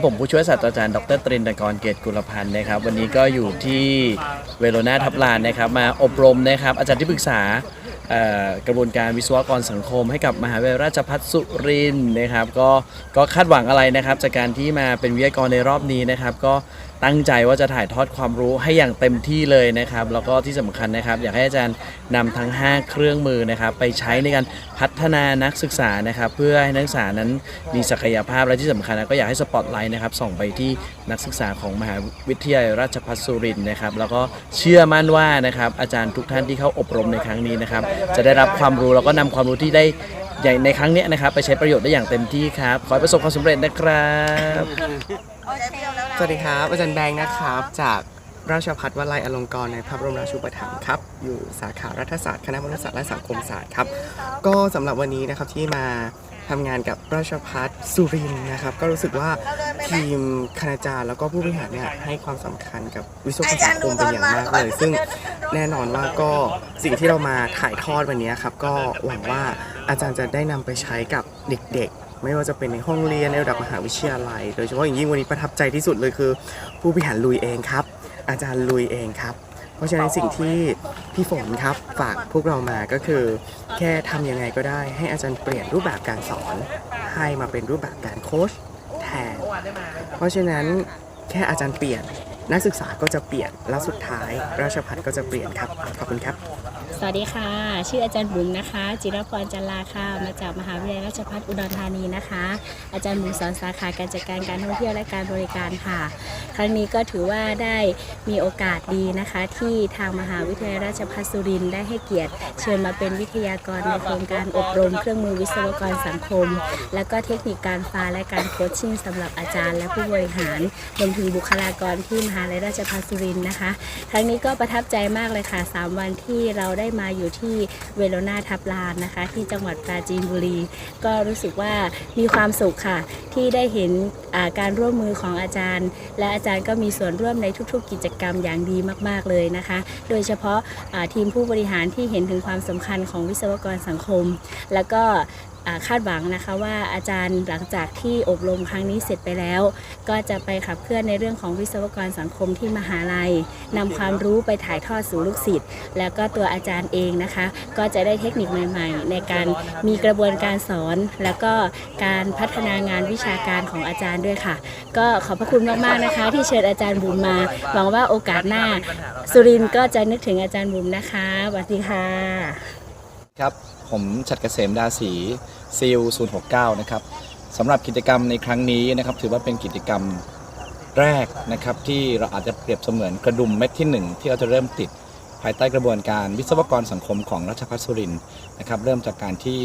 ครับผมผู้ช่วยศาสตราจารย์ดรตรินทรกรเกตกุลพันธ์นะครับ วันนี้ก็อยู่ที่เวโรนาทับลานนะครับ มาอบรมนะครับ อาจารย์ที่ปรึกษากระบวนการวิศวกรสังคมให้กับมหาวิทยาลัยราชภัฏสุรินทร์นะครับ ก็ก็คาดหวังอะไรนะครับ จากการที่มาเป็นวิทยากรในรอบนี้นะครับ ก็ ตั้งใจว่าจะถ่ายทอดความรู้ให้อย่างเต็มที่เลยนะครับ แล้วก็ที่สำคัญนะครับ อยากให้อาจารย์นำทั้ง 5 เครื่องมือนะครับไปใช้ในการพัฒนานักศึกษานะครับ เพื่อให้นักศึกษานั้นมีศักยภาพและที่สำคัญนะก็อยากให้สปอตไลท์นะครับส่องไปที่นักศึกษาของมหาวิทยาลัยราชภัฏสุรินทร์นะครับ แล้วก็เชื่อมั่นว่านะครับอาจารย์ทุกท่านที่เข้าอบรมในครั้งนี้นะครับ จะได้รับความรู้แล้วก็นำความรู้ที่ได้ใหญ่ในครั้งนี้นะครับ ไปใช้ประโยชน์ได้อย่างเต็มที่ครับ ขอให้ประสบความสำเร็จนะครับ สวัสดีครับ อาจารย์แบงค์นะครับ จากราชภัฏวลัยอลงกรณ์ในพระบรมราชูปถัมภ์ครับ อยู่สาขารัฐศาสตร์คณะมนุษยศาสตร์และสังคมศาสตร์ครับ ก็สำหรับวันนี้นะครับที่มาทำงานกับราชภัฏสุรินทร์นะครับ ก็รู้สึกว่าทีมคณาจารย์แล้วก็ผู้บริหารเนี่ยให้ความสำคัญกับวิศวกรรมสังคมเป็นอย่างมากเลย ซึ่งแน่นอนว่าก็สิ่งที่เรามาถ่ายทอดวันนี้ครับ ก็หวังว่าอาจารย์จะได้นำไปใช้กับเด็กๆ ไม่ว่าจะเป็นในห้องเรียนในระดับมหาวิทยาลัย โดยเฉพาะอย่างยิ่งวันนี้ประทับใจที่สุดเลยคือ ผู้บริหารลุยเองครับ อาจารย์ลุยเองครับ เพราะฉะนั้นสิ่งที่พี่ฝนครับฝากพวกเรามาก็คือ แค่ทำยังไงก็ได้ ให้อาจารย์เปลี่ยนรูปแบบการสอน ให้มาเป็นรูปแบบการโค้ชแทน เพราะฉะนั้นแค่อาจารย์เปลี่ยน นักศึกษาก็จะเปลี่ยนแล้วสุดท้าย ราชพัฒก็จะเปลี่ยนครับ ขอบคุณครับ สวัสดีค่ะ ชื่ออาจารย์บุ๋มนะคะ จิรพรจันลาค่ะ มาจากมหาวิทยาลัยราชภัฏอุดรธานีนะคะ อาจารย์บุ๋มสอนสาขาการจัดการการท่องเที่ยวและการบริการค่ะ ครั้งนี้ก็ถือว่าได้มีโอกาสดีนะคะ ที่ทางมหาวิทยาลัยราชภัฏสุรินทร์ได้ให้เกียรติ เชิญมาเป็นวิทยากรในโครงการอบรมเครื่องมือวิศวกรสังคม และก็เทคนิคการฟ้าและการโคชชิ่งสำหรับอาจารย์และผู้บริหารรวมถึงบุคลากรที่มหาาลัยราชภัฏสุรินทร์นะคะครั้งนี้ก็ประทับใจมากเลยค่ะ 3 วันที่เราได้มาอยู่ที่เวโรนาทับลานนะคะ ที่จังหวัดปราจีนบุรี ก็รู้สึกว่ามีความสุขค่ะ ที่ได้เห็นาการร่วมมือของอาจารย์ และอาจารย์ก็มีส่วนร่วมในทุก ๆ กิจกรรมอย่างดีมาก ๆเลยนะคะ โดยเฉพาะาทีมผู้บริหารที่เห็นถึงความสำคัญของวิศวกรสังคม แล้วก็คาดหวังนะคะว่าอาจารย์หลังจากที่อบรมครั้งนี้เสร็จไปแล้ว ก็จะไปขับเคลื่อนในเรื่องของวิศวกรสังคมที่มหาลัยนำความรู้ไปถ่ายทอดสู่ลูกศิษย์แล้วก็ตัวอาจารย์เองนะคะ ก็จะได้เทคนิคใหม่ ๆ ในการมีกระบวนการสอน แล้วก็การพัฒนางานวิชาการของอาจารย์ด้วยค่ะ ก็ขอบพระคุณมากๆนะคะ ที่เชิญอาจารย์บุ๋มมาหวังว่าโอกาสหน้า สุรินทร์ก็จะนึกถึงอาจารย์บุ๋มนะคะสวัสดีค่ะครับ ผมชัดเกษมดาสีซิล069 นะครับสำหรับกิจกรรมในครั้งนี้นะครับ ถือว่าเป็นกิจกรรมแรกนะครับ ที่เราอาจจะเปรียบเสมือนกระดุมเม็ดที่หนึ่งที่เราจะเริ่มติดภายใต้กระบวนการวิศวกรสังคมของราชภัฏสุรินนะครับ เริ่มจากการที่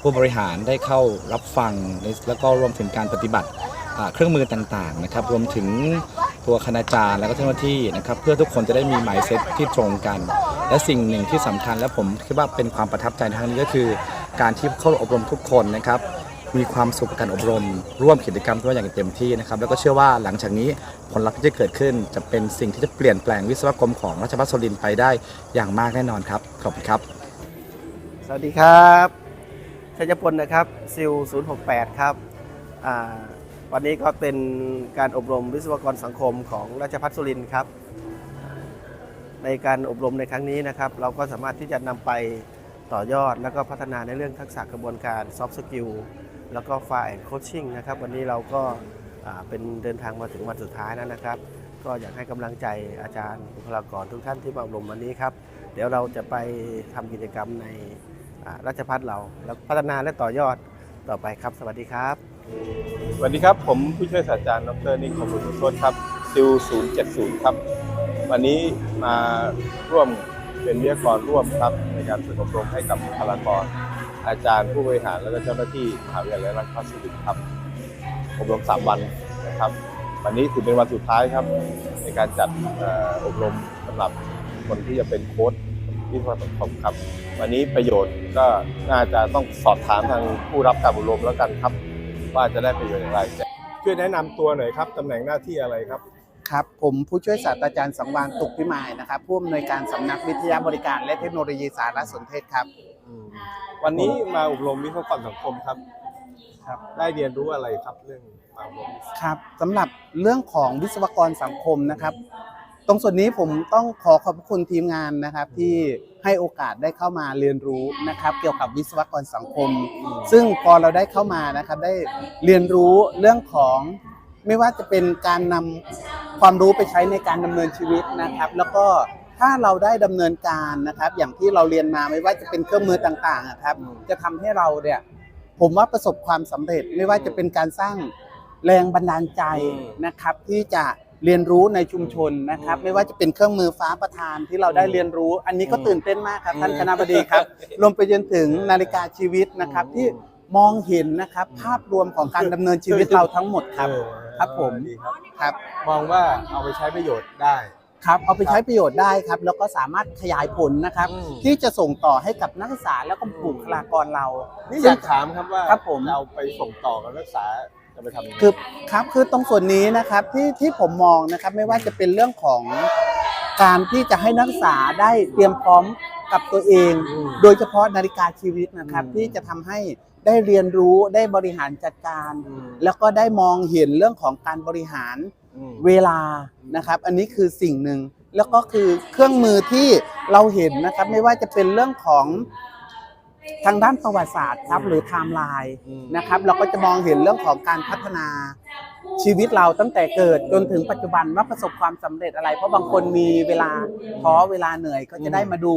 ผู้บริหารได้เข้ารับฟัง แล้วก็รวมถึงการปฏิบัติเครื่องมือต่างๆนะครับ รวมถึงตัวคณาจารย์และก็เจ้าหน้าที่นะครับ เพื่อทุกคนจะได้มีหมายเซตที่ตรงกัน และสิ่งหนึ่งที่สำคัญและผมคิดว่าเป็นความประทับใจในครั้งนี้ก็คือ การที่เข้าอบรมทุกคนนะครับมีความสุขกับการอบรม ร่วมกิจกรรมด้วยอย่างเต็มที่นะครับแล้วก็เชื่อว่าหลังจากนี้ผลลัพธ์ที่จะเกิดขึ้น จะเป็นสิ่งที่จะเปลี่ยนแปลงวิศวกรรมของราชภัฏสุรินทร์ไปได้อย่างมากแน่นอนครับขอบคุณครับ สวัสดีครับชัยพลนะครับซิล068 ครับวันนี้ก็เป็นการอบรมวิศวกรสังคมของราชภัฏสุรินทร์ครับ ในการอบรมในครั้งนี้นะครับ เราก็สามารถที่จะนำไปต่อยอด แล้วก็พัฒนาในเรื่องทักษะกระบวนการ soft skill แล้วก็ fire and coaching นะครับ วันนี้เราก็เป็นเดินทางมาถึงวันสุดท้ายแล้วนะครับ ก็อยากให้กำลังใจอาจารย์บุคลากรทุกท่านที่มาอบรมวันนี้ครับ เดี๋ยวเราจะไปทำกิจกรรมในราชพัฒเราแล้วพัฒนาและต่อยอดต่อไปครับ สวัสดีครับ สวัสดีครับ ผมผู้ช่วยศาสตราจารย์ดรนิคมบุญโชตครับซิล070 ครับ วันนี้มาร่วมเป็นวิทยากรร่วมครับในการฝึกอบรมให้กับบุคลากร อาจารย์ผู้บริหารและก็เจ้าหน้าที่มหาวิทยาลัยราชภัฏสุรินทร์ครับอบรม 3 วันนะครับ วันนี้ถือเป็นวันสุดท้ายครับ ในการจัดอบรมสำหรับคนที่จะเป็นโค้ชวิศวกรรมสังคมครับ วันนี้ประโยชน์ก็น่าจะต้องสอบถามทางผู้รับการอบรมแล้วกันครับ ว่าจะได้ประโยชน์อย่างไรช่วยแนะนำตัวหน่อยครับตำแหน่งหน้าที่อะไรครับ ครับผมผู้ช่วยศาสตราจารย์สังวานตุกพิมายนะครับผู้อำนวยการสำนักวิทยาบริการ และเทคโนโลยีสารสนเทศครับวันนี้มาอบรมวิศวกรสังคมครับครับ ได้เรียนรู้อะไรครับเรื่องมาอบรมครับสำหรับเรื่องของวิศวกรสังคมนะครับ ตรงส่วนนี้ผมต้องขอขอบพระคุณทีมงานนะครับที่ให้โอกาสได้เข้ามาเรียนรู้นะครับ เกี่ยวกับวิศวกรสังคม ซึ่งพอเราได้เข้ามานะครับได้เรียนรู้เรื่องของ ไม่ว่าจะเป็นการนำความรู้ไปใช้ในการดำเนินชีวิตนะครับ แล้วก็ถ้าเราได้ดำเนินการนะครับ อย่างที่เราเรียนมาไม่ว่าจะเป็นเครื่องมือต่างๆอะครับ จะทำให้เราเนี่ยผมว่าประสบความสำเร็จไม่ว่าจะเป็นการสร้างแรงบันดาลใจนะครับ ที่จะเรียนรู้ในชุมชนนะครับ ไม่ว่าจะเป็นเครื่องมือฟ้าประทานที่เราได้เรียนรู้ อันนี้ก็ตื่นเต้นมากครับท่านคณะบดีครับรวมไปจนถึงนาฬิกาชีวิตนะครับที่มองเห็นนะครับ ภาพรวมของการดำเนินชีวิตเราทั้งหมดครับเออ ครับผม ดีครับครับ มองว่าเอาไปใช้ประโยชน์ได้ ครับเอาไปใช้ประโยชน์ได้ครับ แล้วก็สามารถขยายผลนะครับ อืม ที่จะส่งต่อให้กับนักศึกษาและก็บุคลากรเรานี่อยากถามครับว่าครับผม เราไปส่งต่อกับนักศึกษาจะไปทำยังไง คือครับคือตรงส่วนนี้นะครับที่ที่ผมมองนะครับไม่ว่าจะเป็นเรื่องของการที่จะให้นักศึกษาได้เตรียมพร้อมกับตัวเอง อืมโดยเฉพาะนาฬิกาชีวิตนะครับ อืมที่จะทำให้ ได้เรียนรู้ได้บริหารจัดการ อืม แล้วก็ได้มองเห็นเรื่องของการบริหารอืม เวลานะครับ อันนี้คือสิ่งหนึ่งแล้วก็คือเครื่องมือที่เราเห็นนะครับ ไม่ว่าจะเป็นเรื่องของทางด้านประวัติศาสตร์ครับหรือไทม์ไลน์ อืม นะครับเราก็จะมองเห็นเรื่องของการพัฒนา ชีวิตเราตั้งแต่เกิดจนถึงปัจจุบันว่าประสบความสำเร็จอะไร เพราะบางคนมีเวลาท้อเวลาเหนื่อยก็จะได้มาดู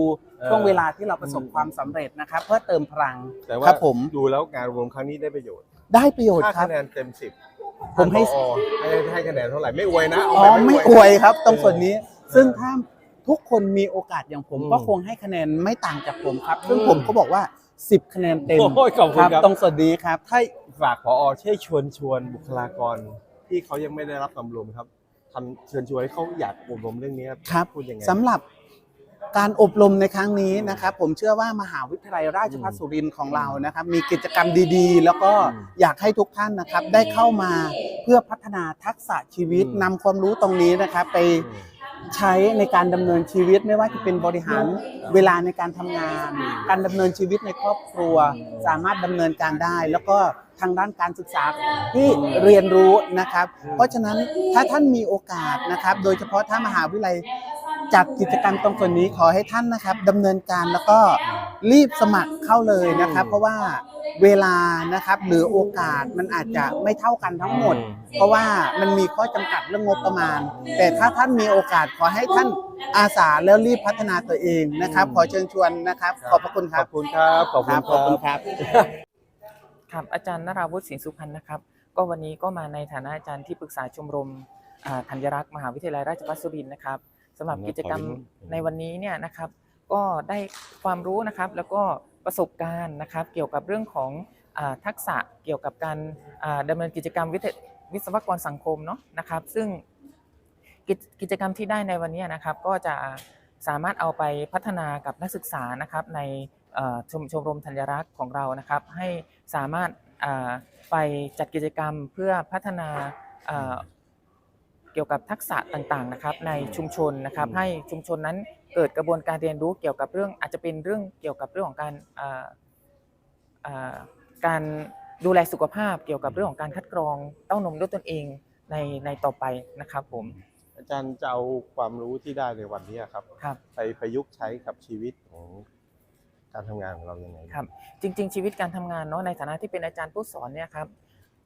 ช่วงเวลาที่เราประสบความสำเร็จนะครับ เพื่อเติมพลังแต่คว่ารับผมดูแล้วงานรวมครั้งนี้ได้ประโยชน์ ได้ประโยชน์ถ้าครับคะแนนเต็มสิบผมให้ให้ให้คะแนนเท่าไหร่ไม่อวยนะเาอ๋อแบบไม่อวยครับตรงส่วนนี้ซึ่งถ้าทุกคนมีโอกาสอย่างผมอืมก็คงให้คะแนนไม่ต่างจากผมครับ ซึ่งผมก็บอกว่า 10 คะแนนเต็มโอ้ยขอบคุณครับตรงส่วนนี้ครับ ถ้า ฝากพอช่วยชวนชวนบุคลากรที่เขายังไม่ได้รับการอบรมครับทำเชิญชวนให้เขาอยากอบรมเรื่องนี้ครับพูดยังไง สำหรับการอบรมในครั้งนี้นะครับผมเชื่อว่ามหาวิทยาลัยราชภัฏสุรินทร์ของเรานะครับ มีกิจกรรมดีๆ แล้วก็อืมอยากให้ทุกท่านนะครับได้เข้ามาเพื่อพัฒนาทักษะชีวิตอืมนำความรู้ตรงนี้นะครับไป ใช้ในการดำเนินชีวิตไม่ว่าจะเป็นบริหารเวลาในการทำงาน การดำเนินชีวิตในครอบครัวสามารถดำเนินการได้ แล้วก็ทางด้านการศึกษาที่เรียนรู้นะครับ เพราะฉะนั้นถ้าท่านมีโอกาสนะครับ โดยเฉพาะถ้ามหาวิทยาลัย จัดกิจกรรมตรงส่วนนี้ขอให้ท่านนะครับดำเนินการแล้วก็รีบสมัครเข้าเลยนะครับ เพราะว่าเวลานะครับหรือโอกาสมันอาจจะไม่เท่ากันทั้งหมด เพราะว่ามันมีข้อจำกัดเรื่องงบประมาณ แต่ถ้าท่านมีโอกาสขอให้ท่านอาสาแล้วรีบพัฒนาตัวเองนะครับ ขอเชิญชวนนะครับ ขอบพระคุณคขรัอบบคุณครับขอบคุณขอบคุณคครับรับครับอาจารย์นราวุฒิสินสุพรรณนะครับ ก็วันนี้ก็มาในฐานะอาจารย์ที่ปรึกษาชมรมอ่าธัญรักษ์มหาวิทยาลัยราชภัฏสุรินทร์นะครับ สำหรับกิจกรรมในวันนี้เนี่ยนะครับ ก็ได้ความรู้นะครับแล้วก็ประสบการณ์นะครับ เกี่ยวกับเรื่องของอาทักษะเกี่ยวกับการอ่าดำเนินกิจกรรมวิทยวิศวกรสังคมเนาะนะครับ ซึ่งกิจกิจกรรมที่ได้ในวันนี้นะครับ ก็จะสามารถเอาไปพัฒนากับนักศึกษานะครับในเอ่อชมชมรมธัญรักษ์ของเรานะครับ ให้สามารถอ่าไปจัดกิจกรรมเพื่อพัฒนาอ่า เกี่ยวกับทักษะต่างๆนะครับในชุมชนนะครับ ให้ชุมชนนั้นเกิดกระบวนการเรียนรู้เกี่ยวกับเรื่องอาจจะเป็นเรื่องเกี่ยวกับเรื่องของการอ่าอ่าการดูแลสุขภาพเกี่ยวกับเรื่องของการคัดกรองเต้านมด้วยตนเองในในต่อไปนะครับผมอาจารย์จะเอาความรู้ที่ได้ในวันนี้ครับครับ ไปประยุกต์ใช้กับชีวิตของการทำงานของเรายังไงครับ จริง ๆ ชีวิตการทำงานเนาะในฐานะที่เป็นอาจารย์ผู้สอนเนี่ยครับ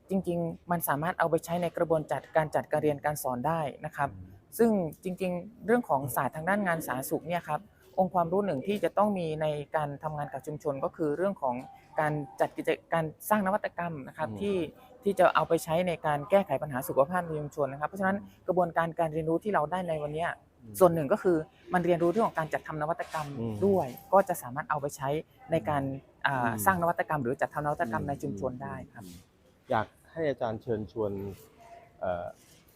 จริง ๆ มันสามารถเอาไปใช้ในกระบวนจัดการจัดการเรียนการสอนได้นะครับ ซึ่งจริง ๆ เรื่องของศาสตร์ทางด้านงานสาธารณสุขเนี่ยครับองค์ความรู้หนึ่งที่จะต้องมีในการทำงานกับชุมชนก็คือเรื่องของการจัดกิจการสร้างนวัตกรรมนะครับอืมที่ที่จะเอาไปใช้ในการแก้ไขปัญหาสุขภาพในชุมชนนะครับ เพราะฉะนั้นกระบวนการการเรียนรู้ที่เราได้ในวันเนี้ยส่วนหนึ่งก็คือมันเรียนรู้เรื่องของการจัดทำนวัตกรรมอืมด้วย ก็จะสามารถเอาไปใช้ในการอ่าอืมสร้างนวัตกรรม หรือจัดทำนวัตกรรมในชุมชนได้ครับ อยากให้อาจารย์เชิญชวนเอ่อ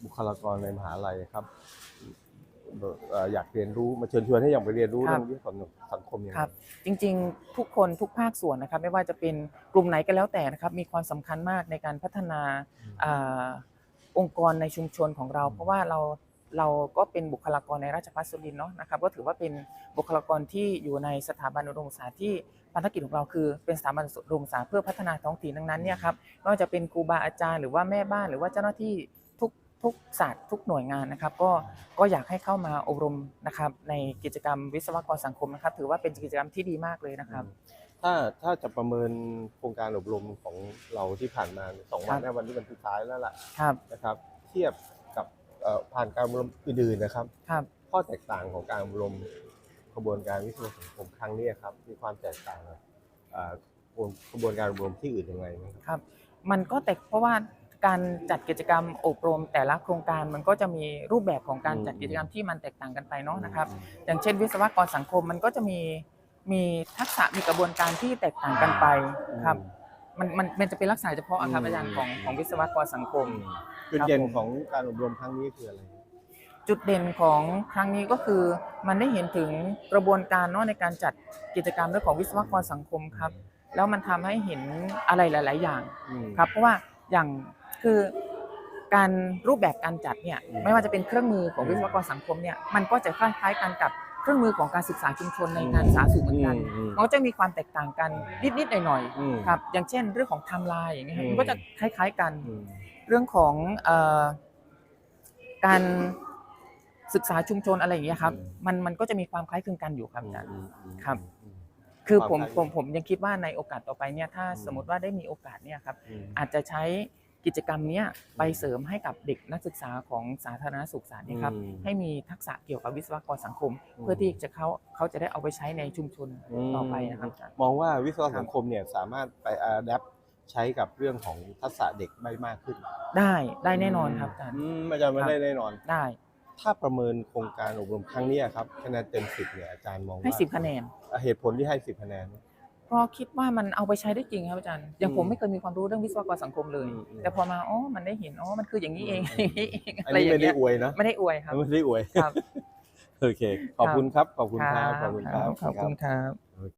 บุคลากรในมหาลัยครับเอ่ออยากเรียนรู้มาเชิญชวนให้อยากไปเรียนรู้ครัเรื่อบงวิทยาศาสตร์สังคมยังไงครับจริงๆ ทุกคนทุกภาคส่วนนะครับไม่ว่าจะเป็นกลุ่มไหนก็แล้วแต่นะครับมีความสำคัญมากในการพัฒนาอ่าองค์กรในชุมชนของเรา เพราะว่าเรา เราก็เป็นบุคลากรในราชภัฏสุรินทร์เนาะนะครับก็ถือว่าเป็นบุคลากรที่อยู่ในสถาบันอุดมศึกษาที่ภารกิจของเราคือเป็นสถาบันอุดมศึกษาเพื่อพัฒนาท้องถิ่นดังนั้นเนี่ยครับไม่ว่าจะเป็นครูบาอาจารย์หรือว่าแม่บ้านหรือว่าเจ้าหน้าที่ทุกทุกศาสตร์ทุกหน่วยงานนะครับ ก็ก็อยากให้เข้ามาอบรมนะครับในกิจกรรมวิศวกรสังคมนะครับ ถือว่าเป็นกิจกรรมที่ดีมากเลยนะครับ ถ้าถ้าจะประเมินโครงการอบรมของเราที่ผ่านมาสองวันครับนะวันนี้วันสุดท้ายแล้วล่ะครับนะครับ เทียบกับเอ่อ ผ่านการอบรมอื่นๆนะครับ ครับ ข้อแตกต่างของการอบรมกระบวนการวิศวกรรมสังคมครั้งนี้ครับ มีความแตกต่างกับเอ่อกระบวนการอบรมที่อื่นยังไงไหมครับครับมันก็แต่เพราะว่าการจัดกิจกรรมอบรมแต่ละโครงการมันก็จะมีรูปแบบของการจัดกิจกรรมที่มันแตกต่างกันไปเนาะนะครับ อย่างเช่น วิศวกรสังคมมันก็จะมีมีทักษะมีกระบวนการที่แตกต่างกันไปครับมั นมันมันจะเป็นลักษณะเฉพาะอะครับอืมอาจารย์ของของวิศวกรสังคม จุดครับเด่นผมของการอบรมครั้งนี้คืออะไร จุดเด่นของครั้งนี้ก็คือมันได้เห็นถึงกระบวนการเนาะในการจัดกิจกรรมเรื่องของวิศวกรสังคมครับ แล้วมันทำให้เห็นอะไรหลาย ๆ อย่างอืมครับ เพราะว่าอย่างคือการรูปแบบการจัดเนี่ยอืมไม่ว่าจะเป็นเครื่องมือของวิศวกรสังคมเนี่ยมันก็จะคล้ายๆกันกับ เครื่องมือของการศึกษาชุมชนในการสาธารณสุขเหมือนกันอืม มันก็จะมีความแตกต่างกันนิดๆหน่อยอืม ๆครับอย่างเช่น เรื่องของไทม์ไลน์อย่างเงี้ยครับอืม มันก็จะคล้ายๆกัน อืม เรื่องของเออการศึกษาชุมชนอะไรอย่างเงี้ยครับ อืม มันมันก็จะมีความคล้ายคลึงกันอยู่ครับอาจารย์อืมอืมครับ อืม คือผมความคล้ายผมผมยังคิดว่าในโอกาสต่อไปเนี่ยถ้าอืม สมมติว่าได้มีโอกาสเนี่ยครับอืมอาจจะใช้ กิจกรรมเนี้ยไปเสริมให้กับเด็กนักศึกษาของสาธารณสุขศาสตร์เนยครับอืมให้มีทักษะเกี่ยวกับวิศวกรสังคมอืมเพื่อที่จะเขาเขาจะได้เอาไปใช้ในชุมชนต่อไปนะครับอาจารย์มองว่าวิศวกรสังคมเนี่ยสามารถไปอัดแอปใช้กับเรื่องของทักษะเด็กได้มากขึ้น ได้ได้แน่นอนครับอาจารย์อืมอาจารย์มาครับได้แน่นอนได้ ถ้าประเมินโครงการอบรมครั้งนี้ครับคะแนนเต็มสิบเนี่ยอาจารย์มองว่าให้สิบคะแนนเหตุผลที่ให้สิบคะแนน เนี่ยเพราะคิดว่ามันเอาไปใช้ได้จริงครับอาจารย์ อย่างผมอืมไม่เคยมีความรู้เรื่องวิศวกรสังคมเลยอืมอืมแต่พอมาอ๋อมันได้เห็นอ๋อมันคืออย่างนี้เองอืมอย่างนี้เองอันอะไรนี้อย่าไม่งได้เงี้ยอวยนะไม่ได้อวยครับไม่ได้อวยครับโอเคขอบคุณครับขอบคุณครับขอบคุณครับขอบคุณครับ